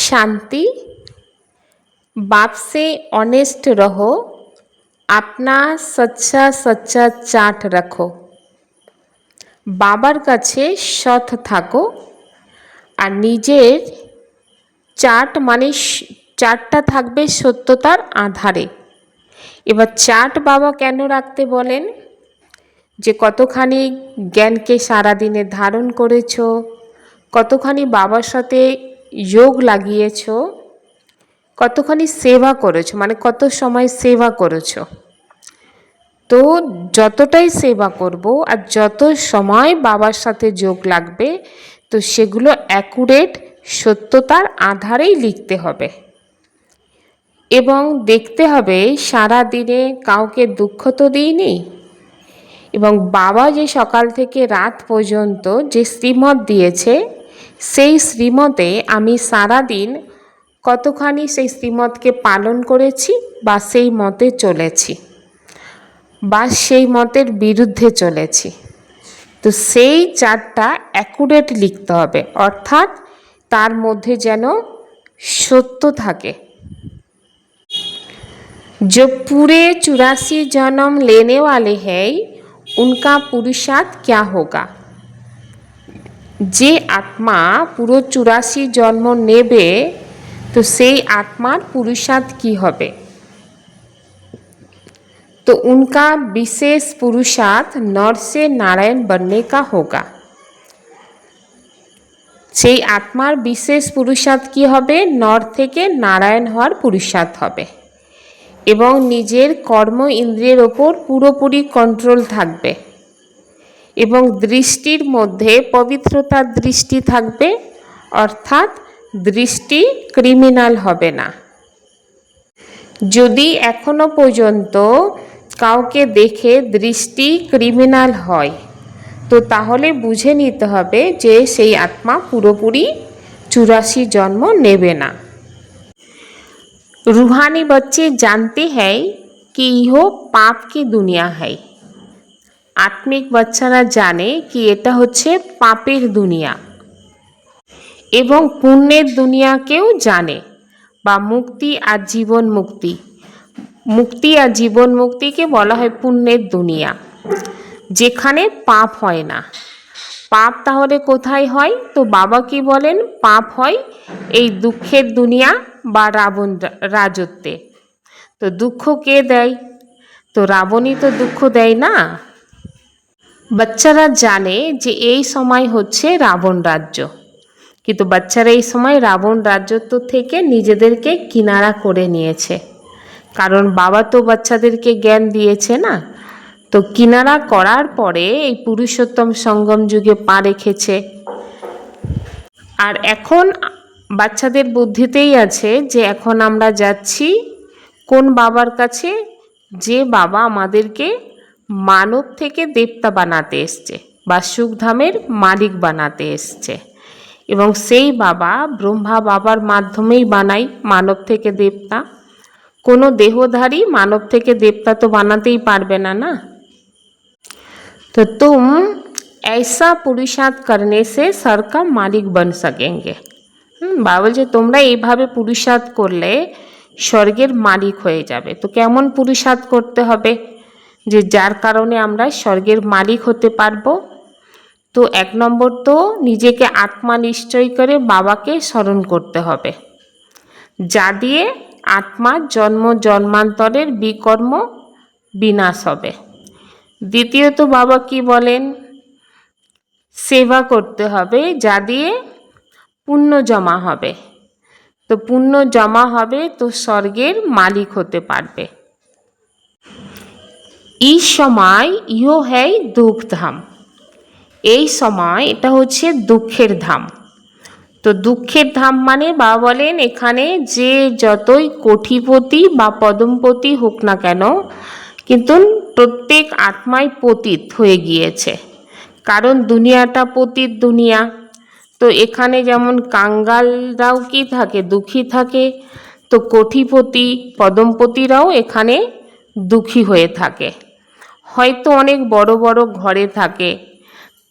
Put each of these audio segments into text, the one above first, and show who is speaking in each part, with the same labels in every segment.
Speaker 1: शांति बाप से ऑनेस्ट रहो अपना सच्चा सच्चा চাট রাখো বাবার কাছে সৎ থাকো আর নিজের চাট মানে স- চাটটা থাকবে সত্যতার আধারে এবার চাট বাবা কেন রাখতে বলেন যে কতখানি জ্ঞানকে সারাদিনে ধারণ করেছো কতখানি বাবার সাথে যোগ লাগিয়েছো, কতখানি সেবা করেছ মানে কত সময় সেবা করেছ? তো যতটাই সেবা করব আর যত সময় বাবার সাথে যোগ লাগবে, তো সেগুলো অ্যাকুরেট সত্যতার আধারেই লিখতে হবে। এবং দেখতে হবে সারা দিনে কাউকে দুঃখ তো দিইনি? এবং বাবা যে সকাল থেকে রাত পর্যন্ত যে শ্রীমত দিয়েছে সেই শ্রীমতে আমি সারা দিন কতখানি সেই শ্রীমতকে পালন করেছি বা সেই মতে চলেছি বা সেই মতের বিরুদ্ধে চলেছি তো সেই চারটা অ্যাকুরেট লিখতে হবে অর্থাৎ তার মধ্যে যেন সত্য থাকে जो पूरे चौरासी जन्म लेने वाले हैं उनका पुरुषार्थ क्या होगा যে আত্মা পুরো চুরাশি জন্ম নেবে তো সেই আত্মার পুরুষার্থ কি হবে तो उनका विशेष पुरुषार्थ नर से नारायण बनने का होगा সেই আত্মার বিশেষ পুরুষার্থ কি হবে নর থেকে নারায়ণ হওয়ার পুরুষার্থ হবে এবং নিজের কর্ম ইন্দ্রিয়ের ওপর পুরোপুরি কন্ট্রোল থাকবে এবং দৃষ্টির মধ্যে পবিত্রতার দৃষ্টি থাকবে অর্থাৎ দৃষ্টি ক্রিমিনাল হবে না যদি এখনো পর্যন্ত কাউকে দেখে দৃষ্টি ক্রিমিনাল হয় তো তাহলে বুঝে নিতে হবে যে সেই আত্মা পুরোপুরি চুরাশি জন্ম নেবে না रूहानी बच्चे जानते हैं कि यह पाप की दुनिया है আত্মিক বাচ্চারা জানে কি এটা হচ্ছে পাপের দুনিয়া এবং পুণ্যের দুনিয়াকেও জানে বা মুক্তি আর জীবন মুক্তি। মুক্তি আর জীবন মুক্তিকে বলা হয় পুণ্যের দুনিয়া। যেখানে পাপ হয় না। পাপ তাহলে কোথায় হয়? তো বাবা কি বলেন? পাপ হয় এই দুঃখের দুনিয়া বা রাবণ রাজত্বে। তো দুঃখ কে দেয়? তো রাবণই তো দুঃখ দেয় না? বাচ্চারা জানে যে এই সময় হচ্ছে রাবণ রাজ্য। কিন্তু বাচ্চারা এই সময় রাবণ রাজ্যত্ব থেকে নিজেদেরকে কিনারা করে নিয়েছে। কারণ বাবা তো বাচ্চাদেরকে জ্ঞান দিয়েছে না। তো কিনারা করার পরে এই পুরুষোত্তম সঙ্গম যুগে পা রেখেছে। আর এখন বাচ্চাদের বুদ্ধিতেই আছে যে এখন আমরা যাচ্ছি কোন বাবার কাছে? যে বাবা আমাদেরকে মানব থেকে দেবতা বানাতে এসছে বা সুখধামের মালিক বানাতে এসছে এবং সেই বাবা ব্রহ্মা বাবার মাধ্যমেই বানাই মানব থেকে দেবতা কোনো দেহধারী মানব থেকে দেবতা তো বানাতেই পারবে না না तो तुम ऐसा पुरुषार्थ करने से सर का मालिक बन सकेंगे হুম, বাবা বলছে তোমরা এইভাবে পুরুষার্থ করলে স্বর্গের মালিক হয়ে যাবে তো কেমন পুরুষার্থ করতে হবে যে যার কারণে আমরা স্বর্গের মালিক হতে পারব। তো এক নম্বর তো নিজেকে আত্মা নিশ্চয় করে বাবাকে স্মরণ করতে হবে। যা দিয়ে আত্মার জন্ম জন্মান্তরের বিকর্ম বিনাশ হবে। দ্বিতীয়ত বাবা কি বলেন? সেবা করতে হবে, যা দিয়ে পুণ্য জমা হবে। তো পুণ্য জমা হবে, তো স্বর্গের মালিক হতে পারবে। এই সময় ইহো হ্যায় দুঃখ ধাম এই সময় এটা হচ্ছে দুঃখের ধাম। তো দুঃখের ধাম মানে বাবা বলেন এখানে যে যতই কোটিপতি বা পদমপতি হোক না কেন, কিন্তু প্রত্যেক আত্মাই পতিত হয়ে গিয়েছে। কারণ দুনিয়াটা পতিত দুনিয়া। তো এখানে যেমন কাঙ্গালরাও কি থাকে, দুঃখী থাকে, তো কোটিপতি, পদমপতিরাও এখানে দুঃখী হয়ে থাকে। হয়তো অনেক বড় বড় ঘরে থাকে।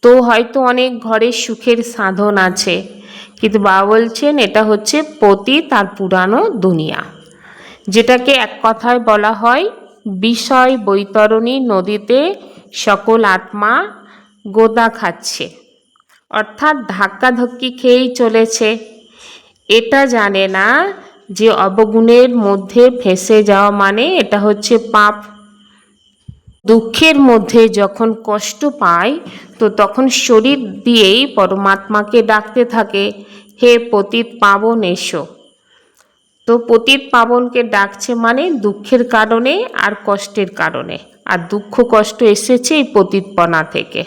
Speaker 1: তো হয়তো অনেক ঘরে সুখের সাধন আছে। কিন্তু বাবা বলছেন, এটা হচ্ছে পতি তার পুরানো দুনিয়া। যেটাকে এক কথায় বলা হয়, বিষয় বৈতরণী নদীতে সকল আত্মা গোদা খাচ্ছে। অর্থাৎ ধাক্কাধক্কি খেয়েই চলেছে। এটা জানে না যে অবগুণের মধ্যে ফেসে যাওয়া মানে এটা হচ্ছে পাপ। দুঃখের মধ্যে যখন কষ্ট পায় তো তখন শরীর দিয়েই পরমাত্মাকে ডাকতে থাকে হে পতিত পাবন এসো তো পতিত পাবনকে ডাকছে মানে দুঃখের কারণে আর কষ্টের কারণে আর দুঃখ কষ্ট এসেছে এই পতিতপনা থেকে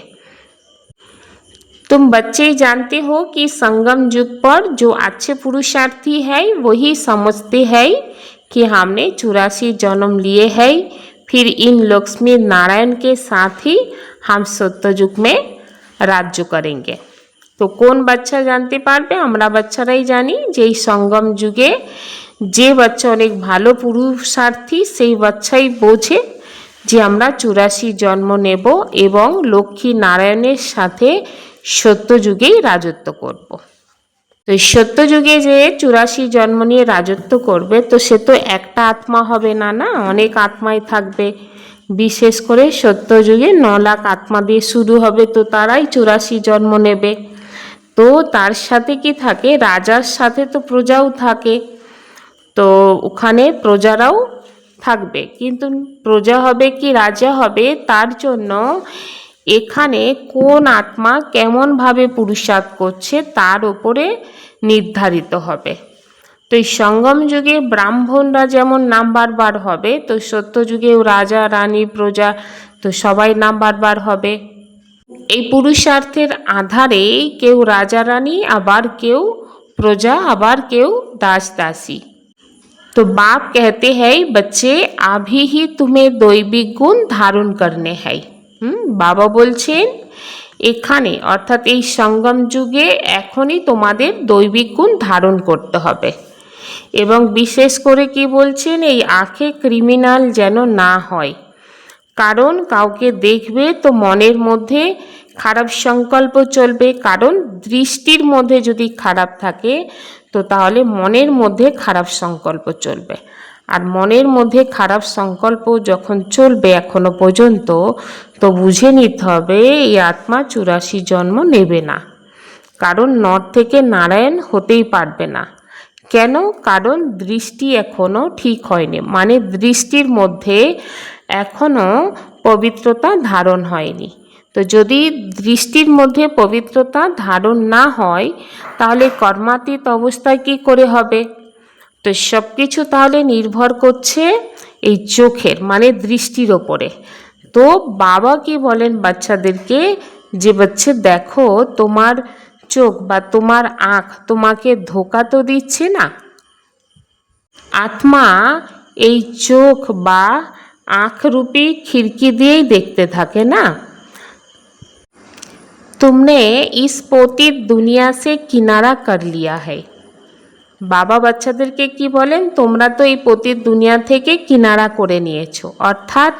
Speaker 1: तुम बच्चे ही जानते हो कि संगम युग पर जो अच्छे पुरुषार्थी है वही समझते हैं कि हमने चौरासी जन्म लिए हैं फिर इन लक्ष्मी नारायण के साथ ही हम सत्य युग में রাজ্য করেঙ্গে তো কোন বাচ্চা জানতে পারবে আমরা বাচ্চারাই জানি যে এই সঙ্গম যুগে যে বাচ্চা অনেক ভালো পুরুষার্থী সেই বাচ্চাই বোঝে যে আমরা চুরাশি জন্ম নেব এবং লক্ষ্মী নারায়ণের সাথে সত্যযুগেই রাজত্ব করব। তো সত্যযুগে যে চুরাশি জন্ম নিয়ে রাজত্ব করবে, তো সে তো একটা আত্মা হবে না না? অনেক আত্মাই থাকবে। বিশেষ করে সত্যযুগে ন লাখ আত্মা দিয়ে শুরু হবে, তো তারাই চুরাশি জন্ম নেবে। তো তার সাথে কি থাকে? রাজার সাথে তো প্রজাও থাকে। তো ওখানে প্রজারাও থাকবে। কিন্তু প্রজা হবে কি রাজা হবে? তার জন্য এখানে কোন আত্মা কেমনভাবে পুরুষার্থ করছে তার উপরে নির্ধারিত হবে তো এই সঙ্গম যুগে ব্রাহ্মণরা যেমন নাম্বার বার হবে তো সত্য যুগেও রাজা রানী প্রজা তো সবাই নাম্বার বার হবে এই পুরুষার্থের আধারে কেউ রাজা রানী আবার কেউ প্রজা আবার কেউ দাস দাসী तो बाप कहते हैं बच्चे अभी ही तुम्हें दैविक गुण ধারণ করনে है হুম, বাবা বলছেন, এখানে, অর্থাৎ এই সঙ্গম যুগে এখনই তোমাদের দৈবিক গুণ ধারণ করতে হবে। এবং বিশেষ করে কি বলছেন, এই আখে ক্রিমিনাল যেন না হয়। কারণ কাউকে দেখবে তো মনের মধ্যে খারাপ সংকল্প চলবে। কারণ দৃষ্টির মধ্যে যদি খারাপ থাকে, তো তাহলে মনের মধ্যে খারাপ সংকল্প চলবে। আর মনের মধ্যে খারাপ সংকল্প যখন চলবে এখনও পর্যন্ত, তো বুঝে নিতে হবে এই আত্মা চুরাশি জন্ম নেবে না। কারণ নর থেকে নারায়ণ হতেই পারবে না। কেন? কারণ দৃষ্টি এখনও ঠিক হয়নি। মানে দৃষ্টির মধ্যে এখনও পবিত্রতা ধারণ হয়নি। তো যদি দৃষ্টির মধ্যে পবিত্রতা ধারণ না হয়, তাহলে কর্মাতীত অবস্থায় কি করে হবে? তো সব কিছু তাহলে নির্ভর করছে এই চোখের মানে দৃষ্টির ওপরে তো বাবা কি বলেন বাচ্চাদেরকে যে বাচ্চা দেখো তোমার চোখ বা তোমার আঁখ তোমাকে ধোকা তো দিচ্ছে না আত্মা এই চোখ বা आँख रूपी खिड़की दिए देखते থাকে না तुमने इस पोती दुनिया से किनारा कर लिया है বাবা বাচ্চাদেরকে কি বলেন? তোমরা তো এই পতির দুনিয়া থেকে কিনারা করে নিয়েছো। অর্থাৎ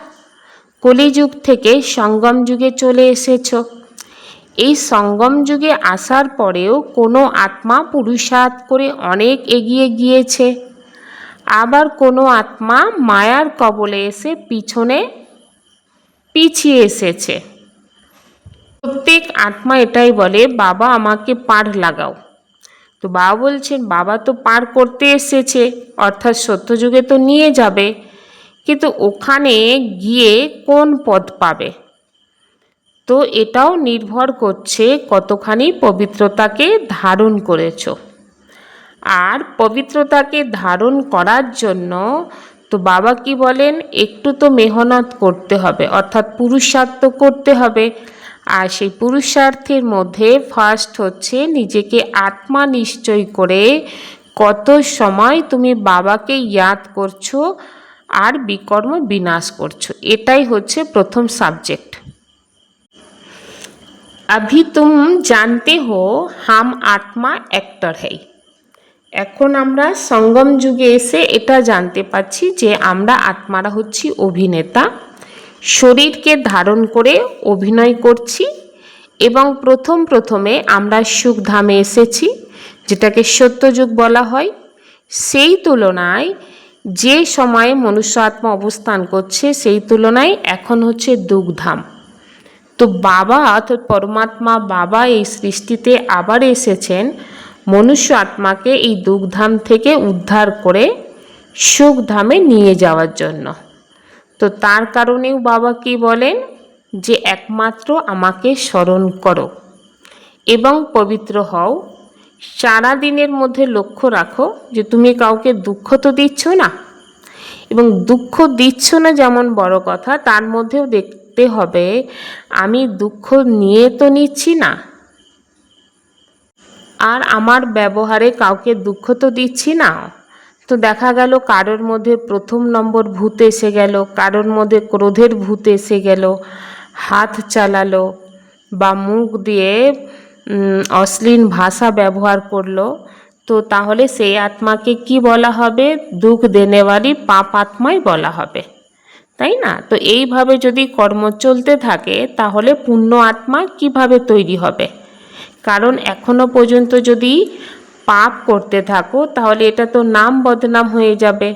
Speaker 1: কলিযুগ থেকে সঙ্গম যুগে চলে এসেছ। এই সঙ্গম যুগে আসার পরেও কোনো আত্মা পুরুষার্থ করে অনেক এগিয়ে গিয়েছে। আবার কোনো আত্মা মায়ার কবলে এসে পিছনে পিছিয়ে এসেছে। প্রত্যেক আত্মা এটাই বলে, বাবা, আমাকে পার লাগাও। তো বাবা বলছেন, বাবা তো পার করতে এসেছে, অর্থাৎ সত্যযুগে তো নিয়ে যাবে, কিন্তু ওখানে গিয়ে কোন পদ পাবে? তো এটাও নির্ভর করছে কতখানি পবিত্রতাকে ধারণ করেছ। আর পবিত্রতাকে ধারণ করার জন্য তো বাবা কি বলেন, একটু তো মেহনত করতে হবে, অর্থাৎ পুরুষার্থ করতে হবে। আর সেই পুরুষার্থের মধ্যে ফার্স্ট হচ্ছে নিজেকে আত্মা নিশ্চয় করে কত সময় তুমি বাবাকে ইয়াদ করছো আর বিকর্ম বিনাশ করছো এটাই হচ্ছে প্রথম সাবজেক্ট अभी तुम जानते हो हम आत्मा एक्टर है এখন আমরা সঙ্গম যুগে এসে এটা জানতে পাচ্ছি যে আমরা আত্মারা হচ্ছি অভিনেতা শরীরকে ধারণ করে অভিনয় করছি এবং প্রথম প্রথমে আমরা সুখধামে এসেছি, যেটাকে সত্যযুগ বলা হয়। সেই তুলনায় যে সময়ে মনুষ্য আত্মা অবস্থান করছে, সেই তুলনায় এখন হচ্ছে দুগ্ধাম। তো বাবা অর্থাৎ পরমাত্মা বাবা এই সৃষ্টিতে আবার এসেছেন, মনুষ্য আত্মাকে এই দুগ্ধাম থেকে উদ্ধার করে সুখধামে নিয়ে যাওয়ার জন্য। তো তার কারণেও বাবা কি বলেন? যে একমাত্র আমাকে স্মরণ করো এবং পবিত্র হও। সারা দিনের মধ্যে লক্ষ্য রাখো যে তুমি কাউকে দুঃখ তো দিচ্ছ না এবং দুঃখ দিচ্ছ না যেমন বড় কথা, তার মধ্যেও দেখতে হবে আমি দুঃখ নিয়ে তো নিচ্ছি না। আর আমার ব্যবহারে কাউকে দুঃখ তো দিচ্ছি না। তো দেখা গেল কারোর মধ্যে প্রথম নম্বর ভূত এসে গেল, কারোর মধ্যে ক্রোধের ভূত এসে গেল, হাত চালালো বা মুখ দিয়ে অশ্লীল ভাষা ব্যবহার করল। তো তাহলে সেই আত্মাকে কি বলা হবে? দুঃখ দেনেওয়ালি পাপ আত্মাই বলা হবে। তাই না? তো এইভাবে যদি কর্ম চলতে থাকে, তাহলে পুণ্য আত্মা কীভাবে তৈরি হবে? কারণ এখনও পর্যন্ত যদি পাপ করতে থাকো, তাহলে এটা তো নাম বদনাম হয়ে যাবে।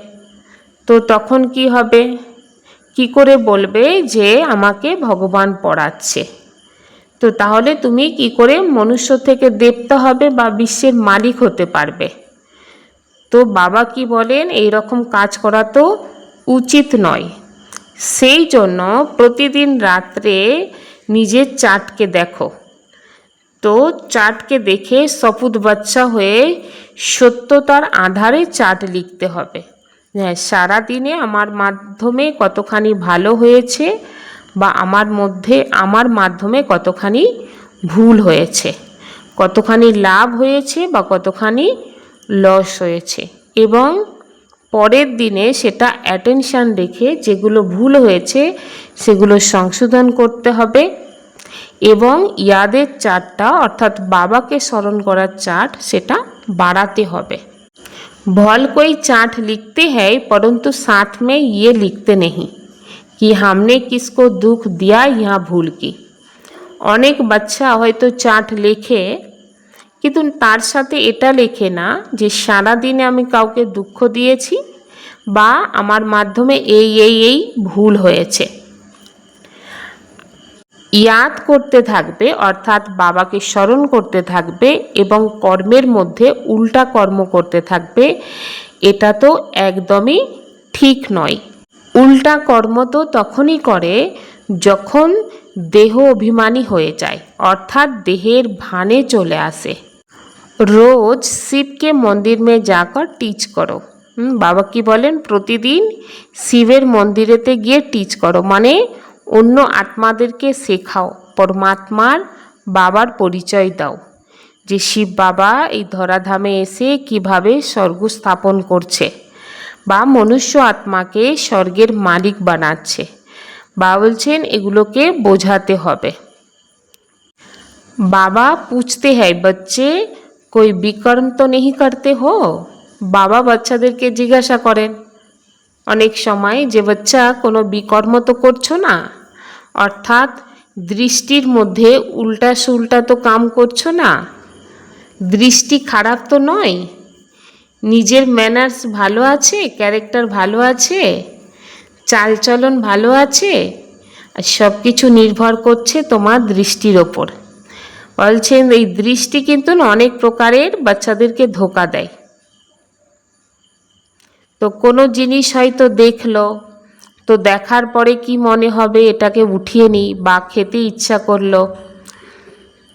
Speaker 1: তো তখন কি হবে? কি করে বলবে যে আমাকে ভগবান পড়াচ্ছে? তো তাহলে তুমি কি করে মনুষ্য থেকে দেবতা হবে বা বিশ্বের মালিক হতে পারবে? তো বাবা কি বলেন এই রকম কাজ করা তো উচিত নয়। সেই জন্য প্রতিদিন রাত্রে নিজের চাঁটকে দেখো। তো চার্টকে দেখে সপুত বাচ্চা হয়ে সত্যতার আধারে চার্ট লিখতে হবে। হ্যাঁ সারাদিনে আমার মাধ্যমে কতখানি ভালো হয়েছে বা আমার মধ্যে আমার মাধ্যমে কতখানি ভুল হয়েছে, কতখানি লাভ হয়েছে বা কতখানি লস হয়েছে এবং পরের দিনে সেটা অ্যাটেনশান রেখে যেগুলো ভুল হয়েছে সেগুলো সংশোধন করতে হবে। এবং ইয়াদের চার্টটা অর্থাৎ বাবাকে স্মরণ করার চার্ট সেটা বাড়াতে হবে भल कोई चार्ट लिखते हैं परंतु साथ में ये लिखते नहीं कि हमने किसको दुख दिया यहाँ भूल की অনেক বাচ্চা হয়তো চার্ট লেখে কিন্তু তার সাথে এটা লেখে না যে সারাদিনে আমি কাউকে দুঃখ দিয়েছি বা আমার মাধ্যমে এই এই এই ভুল হয়েছে ইয়াদ করতে থাকবে, অর্থাৎ বাবাকে স্মরণ করতে থাকবে এবং কর্মের মধ্যে উল্টা কর্ম করতে থাকবে, এটা তো একদমই ঠিক নয়। উল্টা কর্ম তো তখনই করে যখন দেহ অভিমানী হয়ে যায়, অর্থাৎ দেহের ভানে চলে আসে। রোজ শিবকে মন্দির মে যাকর টিচ করো। বাবা কি বলেন? প্রতিদিন শিবের মন্দিরেতে গিয়ে টিচ করো। মানে অন্য আত্মাদেরকে শেখাও, পরমাত্মার বাবার পরিচয় দাও। যে শিব বাবা এই ধরাধামে এসে কীভাবে স্বর্গ স্থাপন করছে বা মনুষ্য আত্মাকে স্বর্গের মালিক বানাচ্ছে বা বলছেন এগুলোকে বোঝাতে হবে। বাবা পুছতে হ্যায় বাচ্চে, কই বিকর্ম তো নেহি করতে হো? বাবা বাচ্চাদেরকে জিজ্ঞাসা করেন, অনেক সময় যে বাচ্চা কোনো বিকর্ম তো করছ না? অর্থাৎ দৃষ্টির মধ্যে উল্টা সুলটা তো কাম করছ না? দৃষ্টি খারাপ তো নয়? নিজের ম্যানার্স ভালো আছে? ক্যারেক্টার ভালো আছে? চালচলন ভালো আছে? আর সব কিছু নির্ভর করছে তোমার দৃষ্টির ওপর। বলছেন, এই দৃষ্টি কিন্তু অনেক প্রকারের বাচ্চাদেরকে ধোকা দেয়। তো কোনো জিনিস হয়তো দেখল তো দেখার পরে কি মনে হবে? এটাকে উঠিয়ে নিই। বা খেতে ইচ্ছা করল।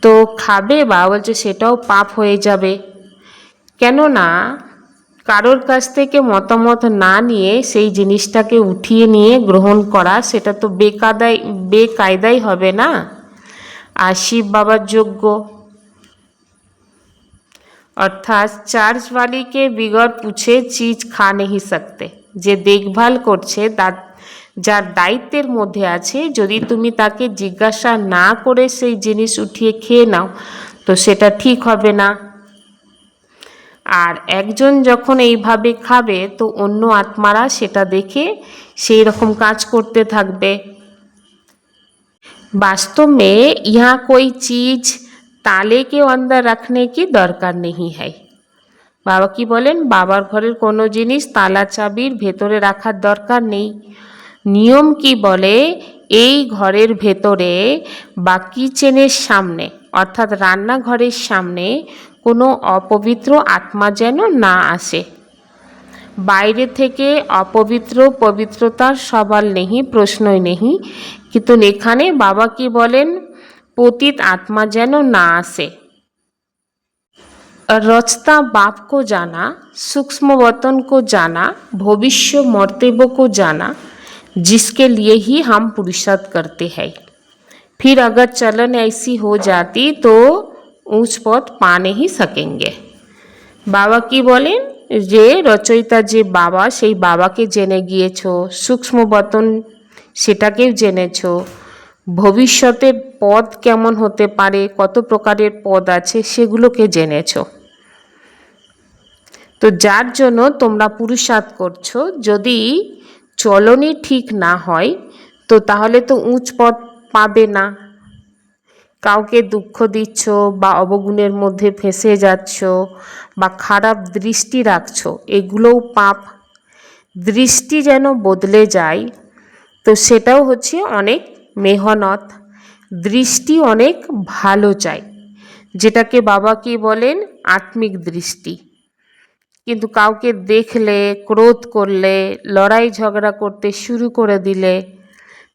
Speaker 1: তো খাবে? বা বলছে, সেটাও পাপ হয়ে যাবে। কেননা, কারোর কাছ থেকে মতামত না নিয়ে সেই জিনিসটাকে উঠিয়ে নিয়ে গ্রহণ করা, সেটা তো বেকাদাই, বেকায়দাই হবে না? আর শিব বাবার যোগ্য। অর্থাৎ চার্চওয়ালিকে বিগর পুছে, চিজ খা নেই সকতে। যে দেখভাল করছে, তার যার দায়িত্বের মধ্যে আছে যদি তুমি তাকে জিজ্ঞাসা না করে সেই জিনিস উঠিয়ে খেয়ে নাও তো সেটা ঠিক হবে না আর একজন যখন এইভাবে খাবে তো অন্য আত্মারা সেটা দেখে সেই রকম কাজ করতে থাকবে वास्तव में यहाँ कोई चीज ताले के अंदर रखने की दरकार नहीं है বাবা কি বলেন বাবার ঘরের কোনো জিনিস তালা চাবির ভেতরে রাখার দরকার নেই নিয়ম কি বলে এই ঘরের ভেতরে বা কিচেনের সামনে অর্থাৎ রান্নাঘরের সামনে কোনো অপবিত্র আত্মা যেন না আসে বাইরে থেকে অপবিত্র পবিত্রতার সবার নেই প্রশ্নই নেই কিন্তু এখানে বাবা কি বলেন পতিত আত্মা যেন না আসে रचता बाप को जाना सूक्ष्म वतन को जाना भविष्य मर्तव्य को जाना जिसके लिए ही हम पुरुषार्थ करते हैं फिर अगर चलन ऐसी हो जाती तो ऊंच पद पा नहीं सकेंगे বাবা কি বলেন যে রচয়িতা যে বাবা সেই বাবাকে জেনে গিয়েছো সূক্ষ্ম বতন সেটাকেও জেনেছো ভবিষ্যতের পদ কেমন হতে পারে কত প্রকারের পদ আছে সেগুলোকে জেনেছো তো যার জন্য তোমরা পুরুষার্থ করছো যদি চলনই ঠিক না হয়, তো তাহলে তো উঁচ পদ পাবে না। কাউকে দুঃখ দিচ্ছ বা অবগুণের মধ্যে ফেঁসে যাচ্ছ বা খারাপ দৃষ্টি রাখছো, এগুলোও পাপ। দৃষ্টি যেন বদলে যায়, তো সেটাও হচ্ছে অনেক মেহনত। দৃষ্টি অনেক ভালো চাই, যেটাকে বাবা কি বলেন? আত্মিক দৃষ্টি। কিন্তু কাউকে দেখলে, ক্রোধ করলে, লড়াই ঝগড়া করতে শুরু করে দিলে,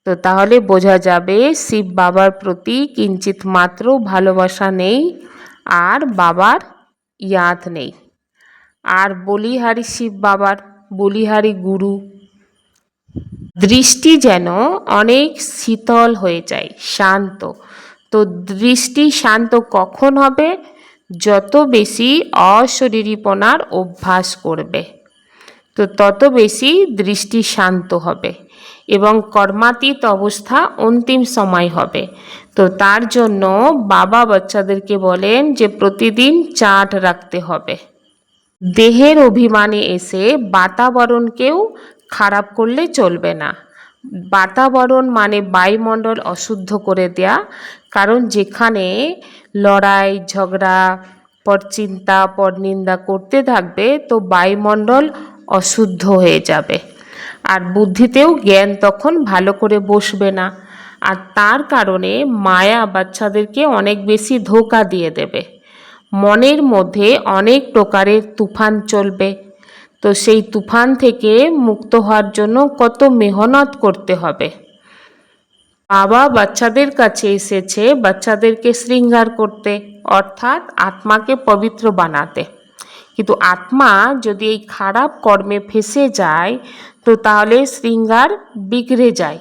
Speaker 1: তো তাহলে বোঝা যাবে শিব বাবার প্রতি কিঞ্চিত মাত্র ভালোবাসা নেই আর বাবার ইয়াদ নেই। আর বলিহারি শিব বাবার বলিহারি গুরু, দৃষ্টি যেন অনেক শীতল হয়ে যায়, শান্ত। তো দৃষ্টি শান্ত কখন হবে? যত বেশি অশরীরীপনার অভ্যাস করবে, তো তত বেশি দৃষ্টি শান্ত হবে এবং কর্মাতীত অবস্থা অন্তিম সময় হবে। তো তার জন্য বাবা বাচ্চাদেরকে বলেন যে প্রতিদিন চাট রাখতে হবে। দেহের অভিমানে এসে বাতাবরণকেও খারাপ করলে চলবে না। বাতাবরণ মানে বায়ুমণ্ডল অশুদ্ধ করে দেয়া। কারণ যেখানে লড়াই, ঝগড়া, পরচিন্তা, পরনিন্দা করতে থাকবে, তো বায়ুমণ্ডল অশুদ্ধ হয়ে যাবে। আর বুদ্ধিতেও জ্ঞান তখন ভালো করে বসবে না। আর তার কারণে মায়া বাচ্চাদেরকে অনেক বেশি ধোকা দিয়ে দেবে। মনের মধ্যে অনেক প্রকারের তুফান চলবে। তো সেই তুফান থেকে মুক্ত হওয়ার জন্য কত মেহনত করতে হবে। বাবা বাচ্চাদের কাছে এসেছে বাচ্চাদেরকে শৃঙ্গার করতে, অর্থাৎ আত্মাকে পবিত্র বানাতে। কিন্তু আত্মা যদি এই খারাপ কর্মে ফেসে যায়, তো তাহলে শৃঙ্গার বিগড়ে যায়।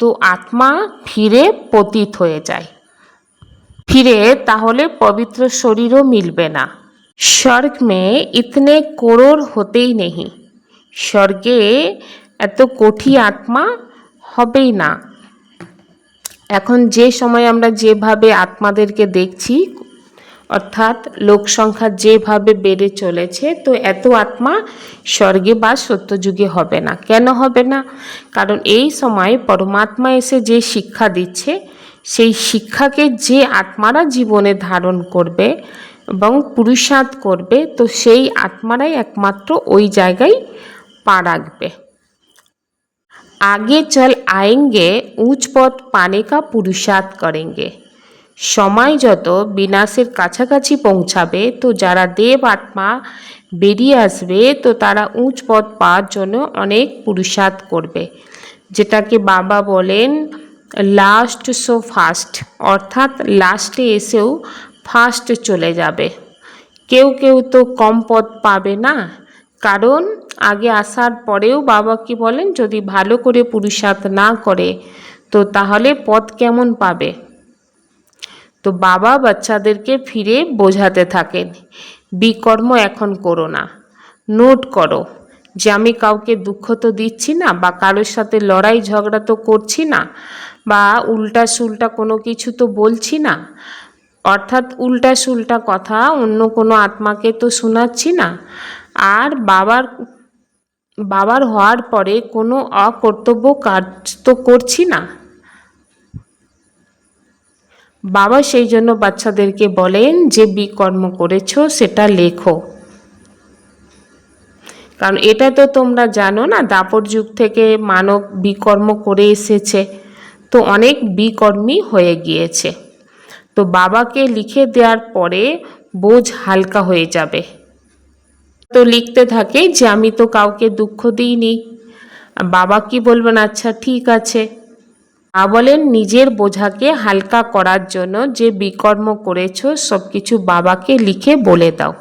Speaker 1: তো আত্মা ফিরে পতিত হয়ে যায়। ফিরে তাহলে পবিত্র শরীরও মিলবে না। স্বর্গ মে ইতনে করোর হতেই নেই স্বর্গে এত কোঠি আত্মা হবেই না। এখন যে সময় আমরা যেভাবে আত্মাদেরকে দেখছি, অর্থাৎ লোক সংখ্যা যেভাবে বেড়ে চলেছে, তো এত আত্মা স্বর্গে বা সত্যযুগে হবে না। কেন হবে না? কারণ এই সময় পরমাত্মা এসে যে শিক্ষা দিচ্ছে, সেই শিক্ষাকে যে আত্মারা জীবনে ধারণ করবে এবং পুরুষার্থ করবে তো সেই আত্মারাই একমাত্র ওই জায়গায় পা রাখবে आगे चल आएंगे ऊंच পথ পানে কা পুরুষার্থ করেঙ্গে সময় যত বিনাশের কাছাকাছি পৌঁছাবে তো যারা দেব আত্মা বেরিয়ে আসবে তো তারা উঁচ পথ পাওয়ার জন্য অনেক পুরুষার্থ করবে যেটাকে বাবা বলেন লাস্ট সো ফাস্ট অর্থাৎ লাস্টে এসেও ফার্স্ট চলে যাবে। কেউ কেউ তো কম পথ পাবে না। কারণ আগে আসার পরেও বাবা কি বলেন, যদি ভালো করে পুরুষার্থ না করে, তো তাহলে পথ কেমন পাবে? তো বাবা বাচ্চাদেরকে ফিরে বোঝাতে থাকেন, বিকর্ম এখন করো না। নোট করো, যে আমি কাউকে দুঃখ তো দিচ্ছি না, বা কারোর সাথে লড়াই ঝগড়া তো করছি না, বা উল্টা সুলটা কোনো কিছু তো বলছি না অর্থাৎ উল্টা সুলটা কথা, অন্য কোনো আত্মাকে তো শোনাচ্ছি না। আর বাবার বাবার হওয়ার পরে কোনো অকর্তব্য কাজ তো করছি না। বাবা সেই জন্য বাচ্চাদেরকে বলেন যে বিকর্ম করেছ, সেটা লেখো। কারণ এটা তো তোমরা জানো না, দাপর যুগ থেকে মানব বিকর্ম করে এসেছে। তো অনেক বিকর্মী হয়ে গিয়েছে। তো বাবাকে লিখে দেওয়ার পরে বোঝ হালকা হয়ে যাবে। তো লিখতে থাকে যে, আমি তো কাউকে দুঃখ দিইনি। বাবা কি বলবেন? আচ্ছা ঠিক আছে। মা বলেন, নিজের বোঝাকে হালকা করার জন্য যে বিকর্ম করেছ সব কিছু বাবাকে লিখে বলে দাও।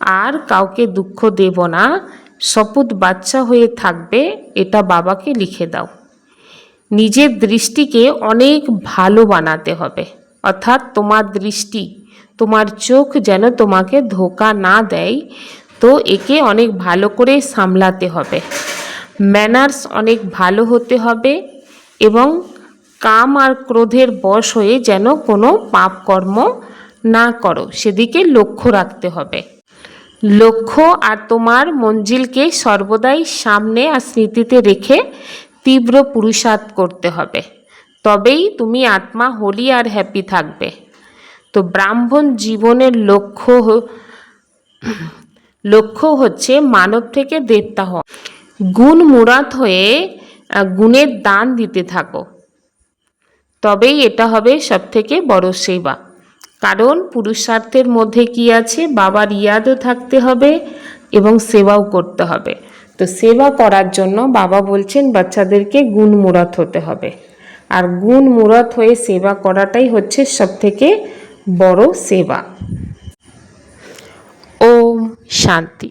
Speaker 1: আর কাউকে দুঃখ দেব না শপথ বাচ্চা হয়ে থাকবে, এটা বাবাকে লিখে দাও। নিজের দৃষ্টিকে অনেক ভালো বানাতে হবে। অর্থাৎ তোমার দৃষ্টি, তোমার চোখ যেন তোমাকে ধোকা না দেয়, তো একে অনেক ভালো করে সামলাতে হবে। ম্যানার্স অনেক ভালো হতে হবে এবং কাম আর ক্রোধের বশ হয়ে যেন কোনো পাপকর্ম না করো, সেদিকে লক্ষ্য রাখতে হবে। লক্ষ্য আর তোমার মঞ্জিলকে সর্বদাই সামনে আর স্মৃতিতে রেখে তীব্র পুরুষার্থ করতে হবে। তবেই তুমি আত্মা হোলি আর হ্যাপি থাকবে। তো ব্রাহ্মণ জীবনের লক্ষ্য লক্ষ্য হচ্ছে মানব থেকে দেবতা হওয়া। গুণ মুরাদ হয়ে গুণের দান দিতে থাকো। তবেই এটা হবে সব থেকে বড় সেবা। কারণ পুরুষার্থের মধ্যে কি আছে? বাবার ইয়াদও থাকতে হবে এবং সেবাও করতে হবে। তো সেবা করার জন্য বাবা বলছেন, বাচ্চাদেরকে গুণ মুরাত হতে হবে। আর গুণ মুরাত হয়ে সেবা করাটাই হচ্ছে সবথেকে বড় সেবা। ওম শান্তি।